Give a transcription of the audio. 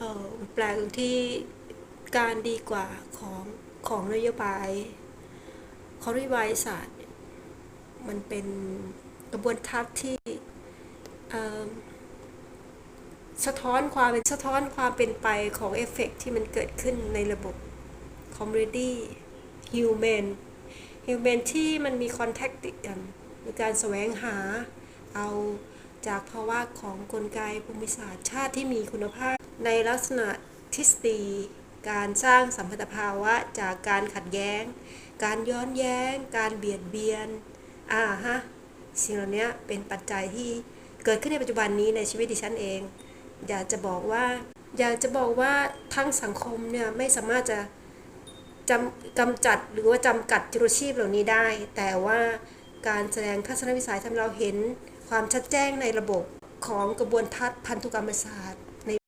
อ่อแปลกตรงที่การดีกว่าของของนโยบายของนโยบายศาสตร์ มันเป็นกระบวนทัศน์ที่สะท้อนความเป็นสะท้อนความเป็นไปของเอฟเฟกต์ที่มันเกิดขึ้นในระบบ community human human ที่มันมีคอนแทคติดกันมีการแสวงหาเอาจากภาวะของกลไกภูมิศาสตร์ชาติที่มีคุณภาพ ในลักษณะทฤษฎีการสร้างสัมพันธภาวะจากการขัดแย้ง การย้อนแย้ง การเบียดเบียน อ่าฮะ สิ่งเหล่านี้เป็นปัจจัยที่เกิดขึ้นในปัจจุบันนี้ในชีวิตดิฉันเอง อยากจะบอกว่า อยากจะบอกว่าทั้งสังคมเนี่ยไม่สามารถจะจำกำจัดหรือว่าจำกัดจุลชีพเหล่านี้ได้ แต่ว่าการแสดงทัศนวิสัยทำให้เราเห็นความชัดแจ้งในระบบของกระบวนทัศน์พันธุกรรมศาสตร์